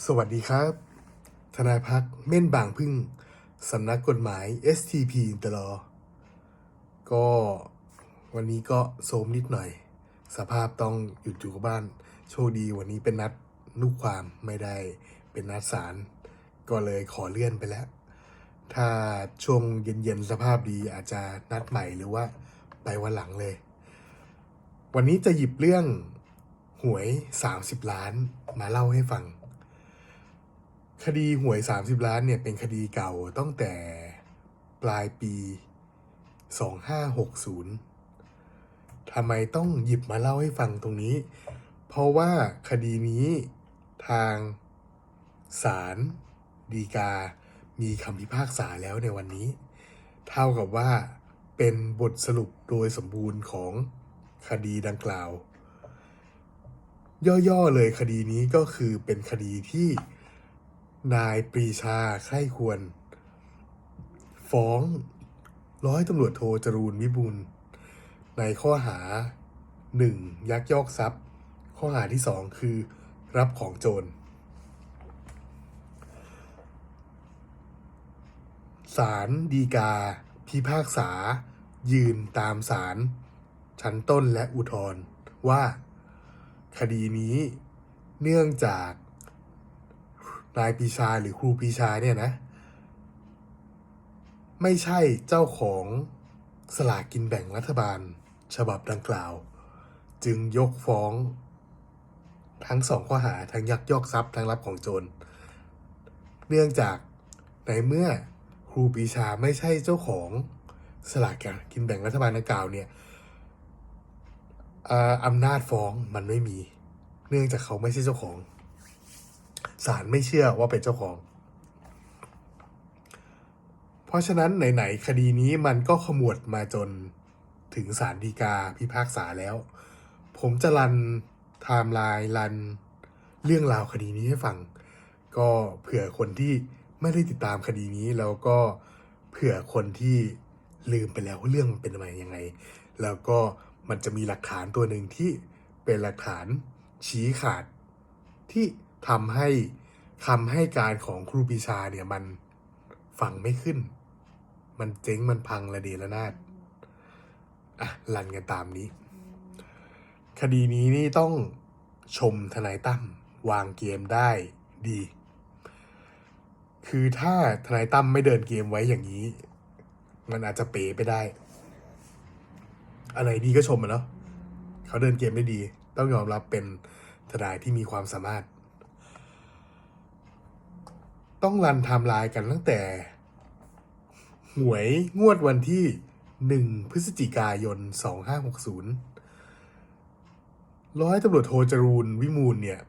สวัสดีครับ ทนายพักเม่นบางพึ่ง สำนักกฎหมาย STP อินเตอร์ก็วันนี้ก็โซมนิดหน่อย สภาพต้องหยุดอยู่กับบ้าน โชคดีวันนี้เป็นนัดลูกความไม่ได้เป็นนัดศาลก็เลยขอเลื่อนไปแล้ว ถ้าช่วงเย็นๆ สภาพดีอาจจะนัดใหม่หรือว่าไปวันหลังเลย วันนี้จะหยิบเรื่องหวย 30 ล้านมาเล่าให้ฟัง คดีหวย 30 ล้านเนี่ยเป็นคดีเก่าตั้งแต่ปลายปี 2560ทำไมต้องหยิบมาเล่าให้ฟังตรงนี้ เพราะว่าคดีนี้ทางศาลดีกา มีคำพิพากษาแล้วในวันนี้ เท่ากับว่าเป็นบทสรุปโดยสมบูรณ์ของคดีดังกล่าว ย่อๆเลยคดีนี้ก็คือเป็นคดีที่ นายปรีชาใคร่ควร ฟ้องร้อยตำรวจโทจรูนวิบูลในข้อหา 1. ยักยอกทรัพย์ ข้อหาที่ 2 คือ รับของโจรศาลดีกา พิพากษา ยืนตามศาลชั้นต้นและอุทธรณ์ว่า คดีนี้เนื่องจาก นายปีชาหรือครูปีชาเนี่ยนะ ไม่ใช่เจ้าของสลากกินแบ่งรัฐบาล ฉบับดังกล่าว จึงยกฟ้องทั้งสองข้อหาทั้งยักยอกทรัพย์ทั้งรับของโจร เนื่องจากในเมื่อครูปีชาไม่ใช่เจ้าของสลากกินแบ่งรัฐบาลดังกล่าวเนี่ยออำนาจฟ้องมันไม่มี เนื่องจากเขาไม่ใช่เจ้าของ ศาลไม่เชื่อว่าเป็นเจ้าของ เพราะฉะนั้นไหนๆคดีนี้มันก็ขมวดมาจนถึงศาลฎีกาพิพากษาแล้ว ผมจะรันไทม์ไลน์รันเรื่องราวคดีนี้ให้ฟัง ก็เผื่อคนที่ไม่ได้ติดตามคดีนี้แล้วก็เผื่อคนที่ลืมไปแล้วว่าเรื่องมันเป็นมายังไง แล้วก็มันจะมีหลักฐานตัวหนึ่งที่เป็นหลักฐานชี้ขาดที่ ทำให้คำให้การของครูปีชาเนี่ยมันฟังไม่ขึ้น มันเจ๊งมันพังระเดระนาดอะรันกันตามนี้ คดีนี้นี่ต้องชมทนายตั้มวางเกมได้ดี คือถ้าทนายตั้มไม่เดินเกมไว้อย่างนี้ มันอาจจะเป๋ไปได้ อะไรดีก็ชมมันเนาะเขาเดินเกมได้ดี ต้องยอมรับเป็นทนายที่มีความสามารถ ต้องรันไทม์ไลน์กันตั้งแต่ หวยงวดวันที่หนึ่งพฤศจิกายนสองห้าหกศูนย์ร้อยตำรวจโทจรูนวิมูลเนี่ย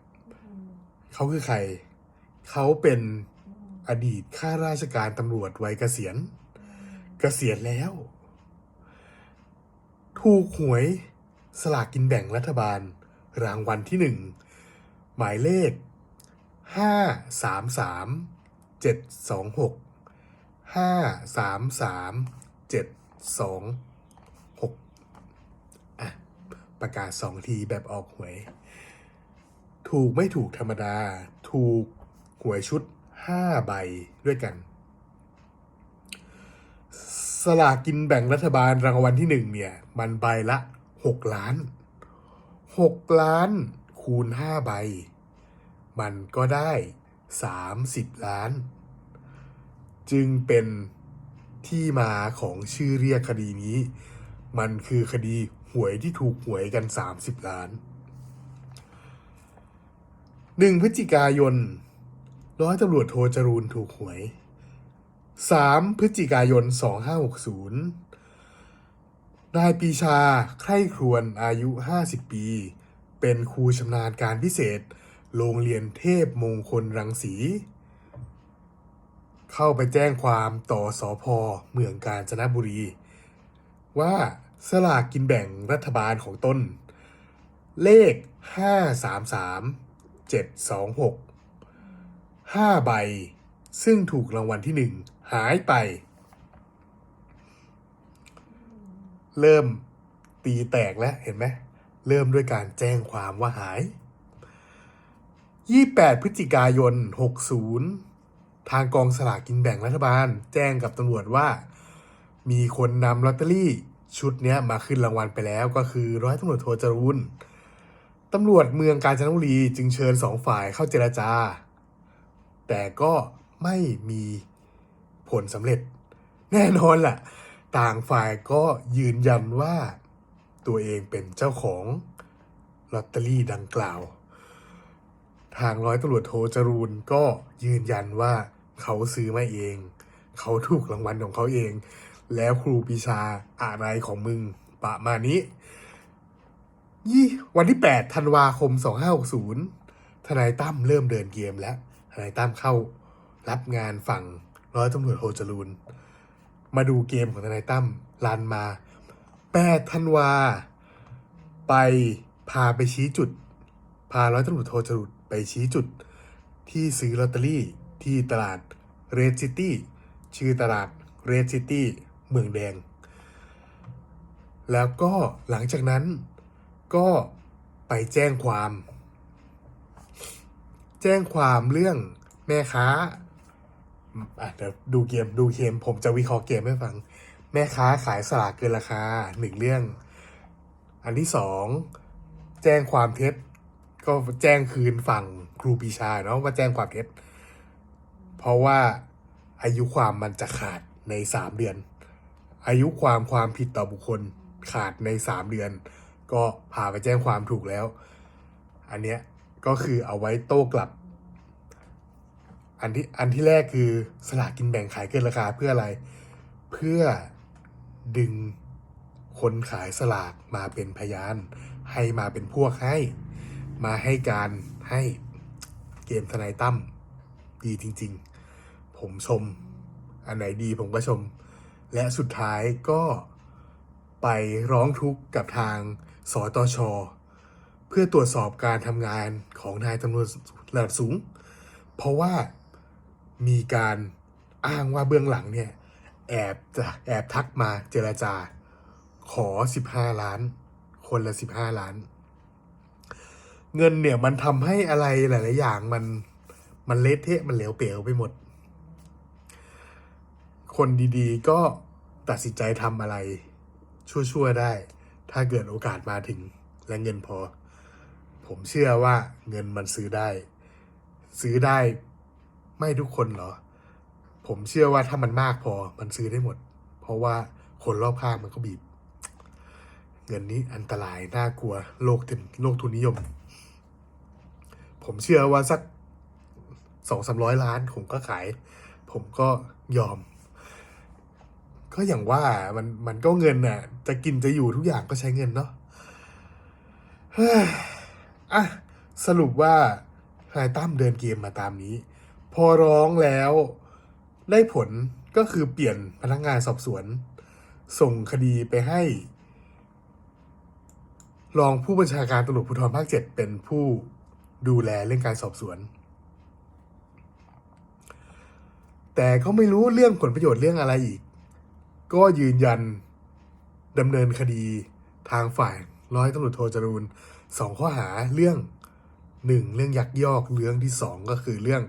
เขาคือใคร เขาเป็นอดีตข้าราชการตำรวจวัยเกษียณ เกษียณแล้ว ถูกหวยสลากกินแบ่งรัฐบาล รางวัลที่หนึ่ง หมายเลขห้าสามสาม จ็ดสองหกห้าสามสามเจ็ดสองหกอะ ประกาศสองทีแบบออกหวย ถูกไม่ถูกธรรมดา ถูกหวยชุดห้าใบด้วยกัน สลากกินแบ่งรัฐบาลรางวัลที่หนึ่งเนี่ย มันใบละหกล้านหกล้านคูณห้าใบ มันก็ได้ สามสิบล้าน จึงเป็นที่มาของชื่อเรียกคดีนี้ มันคือคดีหวยที่ถูกหวยกัน 30 ล้าน 1 พฤศจิกายนร้อยตำรวจโทจรูนถูกหวย 3 พฤศจิกายน 2560 นายปีชา ใคร่ครวญอายุ 50 ปี เป็นครูชำนาญการพิเศษ โรงเรียนเทพมงคลรังสี เข้าไปแจ้งความต่อสอพอเมืองกาญจนบุรี ว่าสลากกินแบ่งรัฐบาลของตนเลข 533 726 5 ใบ ซึ่งถูกรางวัลที่หนึ่งหายไป เริ่มตีแตกแล้วเห็นไหม เริ่มด้วยการแจ้งความว่าหาย 28 พฤศจิกายน 60 ทางกองสลากกินแบ่งรัฐบาล แจ้งกับตำรวจว่า มีคนนำลอตเตอรี่ชุดนี้มาขึ้นรางวัลไปแล้วก็คือร้อยตำรวจโทจรูนตำรวจเมืองกาญจนบุรีจึงเชิญสองฝ่ายเข้าเจรจา แต่ก็ไม่มีผลสำเร็จ แน่นอนล่ะ ต่างฝ่ายก็ยืนยันว่าตัวเองเป็นเจ้าของลอตเตอรี่ดังกล่าว ทางร้อยตำรวจโทจรูนก็ยืนยันว่าเขาซื้อมาเอง เขาถูกรางวัลของเขาเอง แล้วครูปีชาอะไรของมึง ประมาณนี้ยี่วันที่ 8 ธันวาคม 2560 ทนายตั้มเริ่มเดินเกมแล้ว ทนายตั้มเข้ารับงานฝั่งร้อยตำรวจโทจรูน มาดูเกมของทนายตั้มรันมา 8 ธันวา ไปพาไปชี้จุด พาร้อยตำรวจโทจรุดไปชี้จุดที่ซื้อลอตเตอรี่ที่ตลาดเรดซิตี้ชื่อตลาดเรดซิตี้เมืองแดง แล้วก็หลังจากนั้นก็ไปแจ้งความ แจ้งความเรื่องแม่ค้าอะเดี๋ยวดูเกมดูเกมผมจะวิเคราะห์เกมให้ฟัง แม่ค้าขายสลากเกินราคาหนึ่งเรื่อง อันที่สองแจ้งความเท็จ ก็แจ้งคืนฝั่งครูปีชาเนาะว่าแจ้งความเท็จเพราะว่าอายุความมันจะขาดในสามเดือน อายุความความผิดต่อบุคคลขาดในสามเดือน ก็พาไปแจ้งความถูกแล้ว อันเนี้ยก็คือเอาไว้โต้กลับ อันที่อันที่แรกคือสลากกินแบ่งขายเกินราคาเพื่ออะไร เพื่อดึงคนขายสลากมาเป็นพยาน ให้มาเป็นพวกให้ มาให้การให้เกมทนายตั้มดีจริง ๆ ผมชม อันไหนดีผมก็ชม และสุดท้ายก็ไปร้องทุกข์กับทางสตช เพื่อตรวจสอบการทำงานของนายตำรวจระดับสูง เพราะว่ามีการอ้างว่าเบื้องหลังเนี่ย แอบจะแอบทักมาเจรจา ขอ 15 ล้าน คนละ 15 ล้าน เงินเนี่ยมันทำให้อะไรหลาย ๆ อย่างมันมันเละเทะมันเหลวเป๋วไปหมด คนดีๆ ก็ตัดสินใจทำอะไร ชั่ว ๆ ได้ ถ้าเกิดโอกาสมาถึงและเงินพอ ผมเชื่อว่าเงินมันซื้อได้ ซื้อได้ไม่ทุกคนเหรอ ผมเชื่อว่าถ้ามันมากพอมันซื้อได้หมด เพราะว่าคนรอบข้างมันก็บีบ เงินนี้อันตรายน่ากลัวโลกถึงโลกทุนนิยม ผมเชื่อว่าสักสองสามร้อยล้านผมก็ขาย ผมก็ยอม ก็อย่างว่ามันมันก็เงินน่ะ จะกินจะอยู่ทุกอย่างก็ใช้เงินเนาะเฮ้ยอะสรุปว่าทนายตั้มเดินเกมมาตามนี้ พอร้องแล้วได้ผลก็คือเปลี่ยนพนักงานสอบสวน ส่งคดีไปให้ รองผู้บัญชาการตำรวจภูธรภาคเจ็ดเป็นผู้ ดูแลเรื่องการสอบสวน แต่ก็ไม่รู้เรื่องผลประโยชน์เรื่องอะไรอีก ก็ยืนยันดำเนินคดีทางฝ่ายร้อยตำรวจโทจรูนสองข้อหาเรื่องหนึ่งเรื่องยักยอกเรื่องที่สองก็คือเรื่อง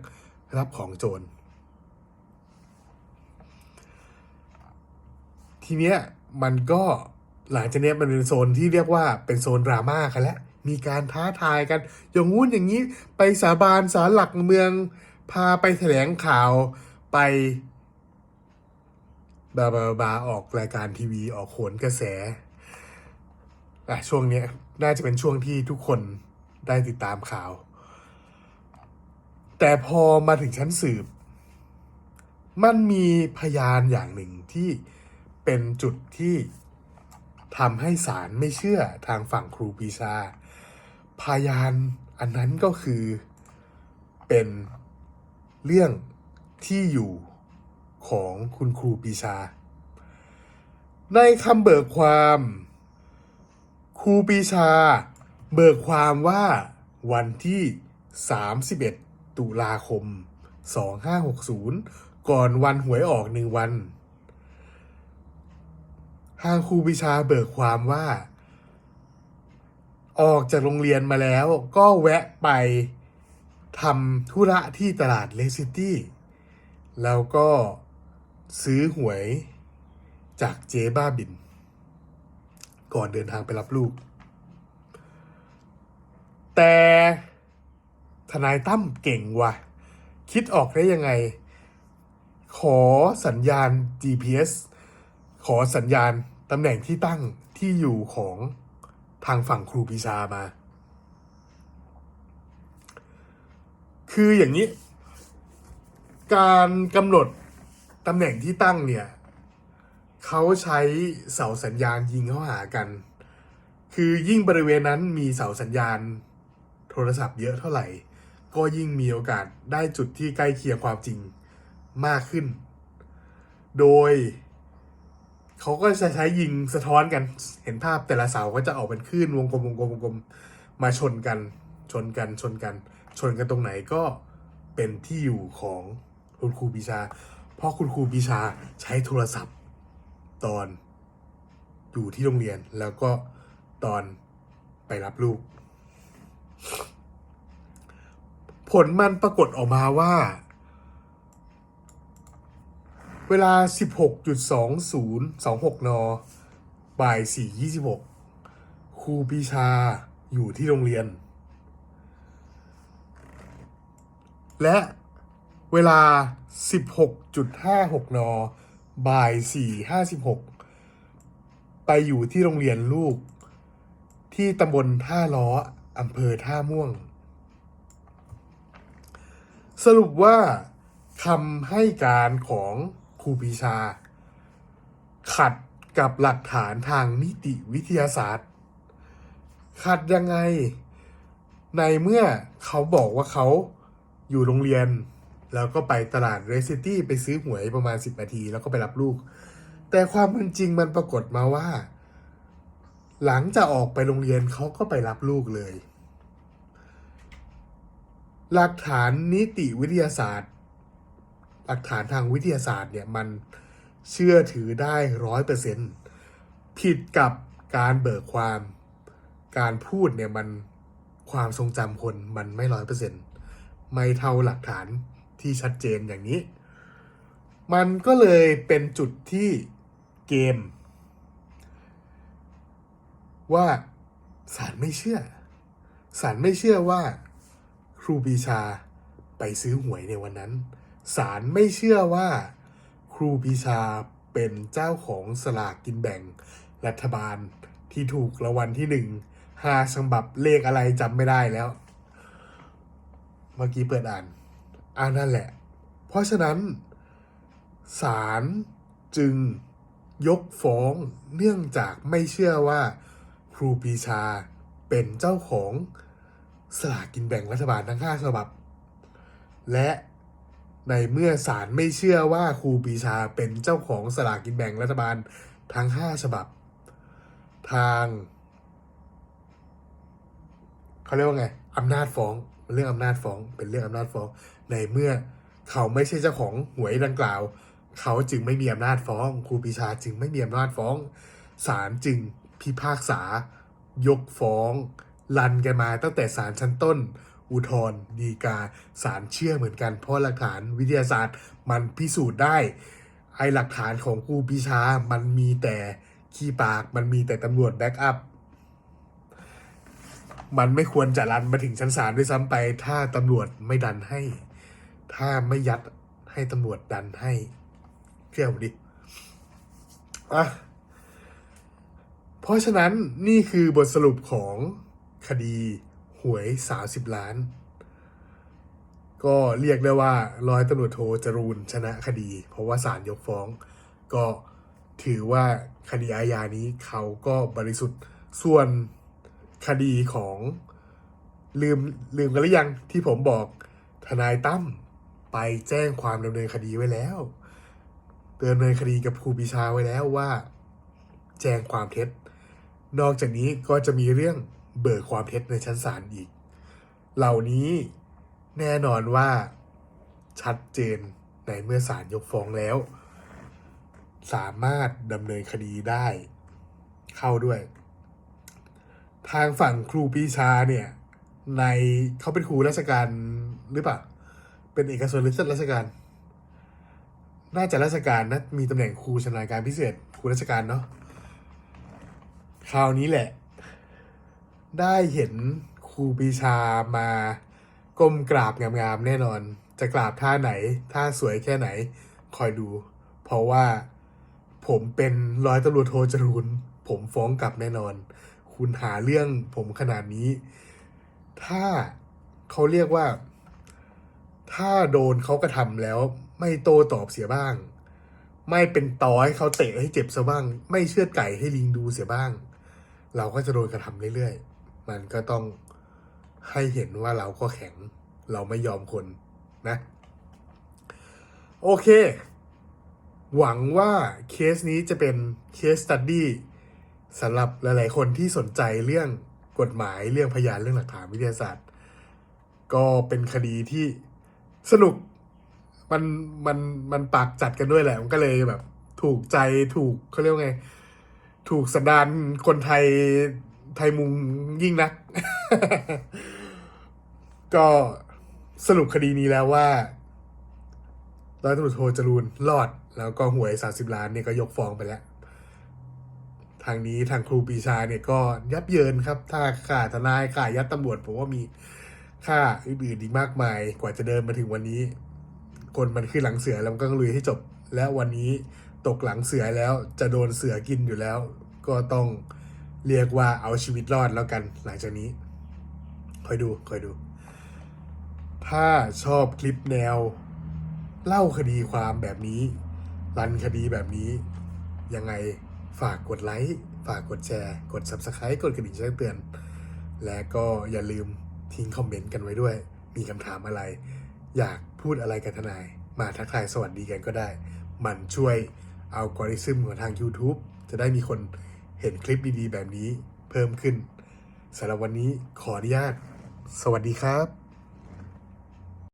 รับของโจร ทีเนี้ยมันก็หลังจากเนี้ยมันเป็นโซนที่เรียกว่าเป็นโซนดราม่ากันแล้ว มีการท้าทายกัน อย่างงู้นอย่างนี้ไปสาบานสารหลักเมือง พาไปแถลงข่าวไปบาบาบาออกรายการทีวีออกโขนกระแสอะช่วงเนี้ยน่าจะเป็นช่วงที่ทุกคนได้ติดตามข่าว แต่พอมาถึงชั้นสืบ มันมีพยานอย่างหนึ่งที่เป็นจุดที่ทำให้ศาลไม่เชื่อทางฝั่งครูปีชา พยานอันนั้นก็คือเป็นเรื่องที่อยู่ของคุณครูปีชา ในคำเบิกความ ครูปีชา เบิกความว่าวันที่ 31 ตุลาคม 2560 ก่อนวันหวยออกหนึ่งวันทางครูปีชาเบิกความว่า ออกจากโรงเรียนมาแล้ว ก็แวะไปทำธุระที่ตลาดเลซิตี้แล้วก็ซื้อหวยจากเจ๊บ้าบิน ก่อนเดินทางไปรับลูก แต่ทนายตั้มเก่งว่ะ คิดออกได้ยังไง ขอสัญญาณ GPS ขอสัญญาณตำแหน่งที่ตั้งที่อยู่ของ ทางฝั่งครูปีชามา คืออย่างนี้ การกำหนดตำแหน่งที่ตั้งเนี่ยเขาใช้เสาสัญญาณยิงเข้าหากัน คือยิ่งบริเวณนั้นมีเสาสัญญาณ โทรศัพท์เยอะเท่าไหร่ ก็ยิ่งมีโอกาสได้จุดที่ใกล้เคียงความจริงมากขึ้น โดย เขาก็จะใช้ยิงสะท้อนกัน เห็นภาพแต่ละเสาก็จะออกเป็นคลื่นวงกลมวงกลมวงกลมมาชนกัน ชนกันชนกัน ชนกันตรงไหนก็เป็นที่อยู่ของคุณครูปีชา เพราะคุณครูปีชาใช้โทรศัพท์ตอนอยู่ที่โรงเรียนแล้วก็ตอนไปรับลูก ผลมันปรากฏออกมาว่า เวลา 16.2026 น บ่าย 4.26 ครูปีชาอยู่ที่โรงเรียน และเวลา 16.56 น บ่าย 4.56 ไปอยู่ที่โรงเรียนลูก ที่ตำบลท่าล้ออำเภอท่าม่วง สรุปว่าคำให้การของ รูปีชา ขัดกับหลักฐานทางนิติวิทยาศาสตร์ ขัดยังไง ในเมื่อเขาบอกว่าเขาอยู่โรงเรียน แล้วก็ไปตลาดเรซิตี้ไปซื้อหวยประมาณ 10 นาที แล้วก็ไปรับลูก แต่ความเป็นจริงมันปรากฏมาว่า หลังจากออกไปโรงเรียนเขาก็ไปรับลูกเลย หลักฐานนิติวิทยาศาสตร์ หลักฐานทางวิทยาศาสตร์เนี่ยมันเชื่อถือได้ร้อยเปอร์เซ็นต์ผิดกับการเบิกความการพูดเนี่ยมันความทรงจำคนมันไม่ร้อยเปอร์เซ็นต์ไม่เท่าหลักฐานที่ชัดเจนอย่างนี้ มันก็เลยเป็นจุดที่เกม ว่าศาลไม่เชื่อศาลไม่เชื่อว่าครูปีชาไปซื้อหวยในวันนั้น ศาลไม่เชื่อว่า ครูปีชาเป็นเจ้าของสลากกินแบ่งรัฐบาลที่ถูกรางวัลที่หนึ่งห้าฉบับเลขอะไรจำไม่ได้แล้ว เมื่อกี้เปิดอ่านอ่านั่นแหละ เพราะฉะนั้นศาลจึงยกฟ้องเนื่องจากไม่เชื่อว่า ครูปีชาเป็นเจ้าของสลากกินแบ่งรัฐบาลทั้งห้าฉบับ และ ในเมื่อศาลไม่เชื่อว่าครูปีชาเป็นเจ้าของสลากกินแบ่งรัฐบาลทั้งห้าฉบับ ทางเขาเรียกว่าไงอำนาจฟ้องเป็นเรื่องอำนาจฟ้อง เป็นเรื่องอำนาจฟ้อง ในเมื่อเขาไม่ใช่เจ้าของหวยดังกล่าว เขาจึงไม่มีอำนาจฟ้องครูปีชาจึงไม่มีอำนาจฟ้องศาลจึงพิพากษายกฟ้อง ลันกันมาตั้งแต่ศาลชั้นต้น อุทธรณ์ดีกาศาลเชื่อเหมือนกัน เพราะหลักฐานวิทยาศาสตร์มันพิสูจน์ได้ ไอหลักฐานของครูปีชา มันมีแต่ขี้ปาก มันมีแต่ตำรวจแบ็กอัพ มันไม่ควรจะรันมาถึงชั้นศาลด้วยซ้ำไป ถ้าตำรวจไม่ดันให้ ถ้าไม่ยัดให้ตำรวจดันให้เชื่อผมดิอะเพราะฉะนั้นนี่คือบทสรุปของคดี หวย 30 ล้าน ก็เรียกได้ว่าร้อยตำรวจโทจรูนชนะคดี เพราะว่าศาลยกฟ้อง ก็ถือว่าคดีอาญานี้เขาก็บริสุทธิ์ส่วนคดีของลืมลืมกันหรือยังที่ผมบอกทนายตั้มไปแจ้งความดำเนินคดีไว้แล้วดำเนินคดีกับครูปีชาไว้แล้วว่า แจ้งความเท็จ นอกจากนี้ก็จะมีเรื่อง เบิกความเท็จในชั้นศาลอีก เหล่านี้แน่นอนว่าชัดเจนในเมื่อศาลยกฟ้องแล้ว สามารถดำเนินคดีได้เข้าด้วย ทางฝั่งครูปีชาเนี่ยในเขาเป็นครูราชการหรือเปล่า เป็นเอกชนหรือราชการ น่าจะราชการนะมีตำแหน่งครูชำนาญการพิเศษครูราชการเนาะคราวนี้แหละ ได้เห็นครูปีชามาก้มกราบงามๆแน่นอน จะกราบท่าไหน ท่าสวยแค่ไหน คอยดู เพราะว่าผมเป็นร้อยตำรวจโทจรูนผมฟ้องกลับแน่นอน คุณหาเรื่องผมขนาดนี้ ถ้าเขาเรียกว่า ถ้าโดนเขากระทำแล้ว ไม่โตตอบเสียบ้าง ไม่เป็นตอให้เขาเตะให้เจ็บซะบ้าง ไม่เชือดไก่ให้ลิงดูเสียบ้าง เราก็จะโดนกระทำเรื่อยๆ มันก็ต้องให้เห็นว่าเราก็แข็ง เราไม่ยอมคนนะ โอเค หวังว่าเคสนี้จะเป็นเคสตัดดี้สำหรับหลาย ๆ คนที่สนใจเรื่องกฎหมายเรื่องพยานเรื่องหลักฐานวิทยาศาสตร์ ก็เป็นคดีที่สนุกมันมันมันปากจัดกันด้วยแหละ มันก็เลยแบบ ถูกใจถูกเขาเรียกว่าไง ถูกสันดานคนไทย ไทยมุงยิ่งนัก ก็สรุปคดีนี้แล้วว่าร้อยตำรวจโทจรูนรอด แล้วก็หวยสาสิบล้านเนี่ยก็ยกฟ้องไปแล้ว ทางนี้ทางครูปีชาเนี่ยก็ยับเยินครับ ถ้าข่าทนายข่ายัดตำรวจผมว่ามีค่าอื่นๆอีกมากมายกว่าจะเดินมาถึงวันนี้ คนมันขึ้นหลังเสือแล้วมันก็ลุยให้จบ และวันนี้ตกหลังเสือแล้วจะโดนเสือกินอยู่แล้ว ก็ต้อง เรียกว่าเอาชีวิตรอดแล้วกัน หลังจากนี้ คอยดู คอยดู ถ้าชอบคลิปแนว เล่าคดีความแบบนี้ รันคดีแบบนี้ ยังไงฝากกดไลค์ ฝากกดแชร์ กด Subscribe กดกระดิ่งแจ้งเตือน และก็อย่าลืมทิ้งคอมเมนต์กันไว้ด้วย มีคำถามอะไร อยากพูดอะไรกับทนาย มาทักทายสวัสดีกันก็ได้ มันช่วยเอากริซึมของทาง YouTube จะได้มีคน เห็นคลิปดีๆ แบบนี้เพิ่มขึ้นสำหรับวันนี้ขออนุญาต สวัสดีครับ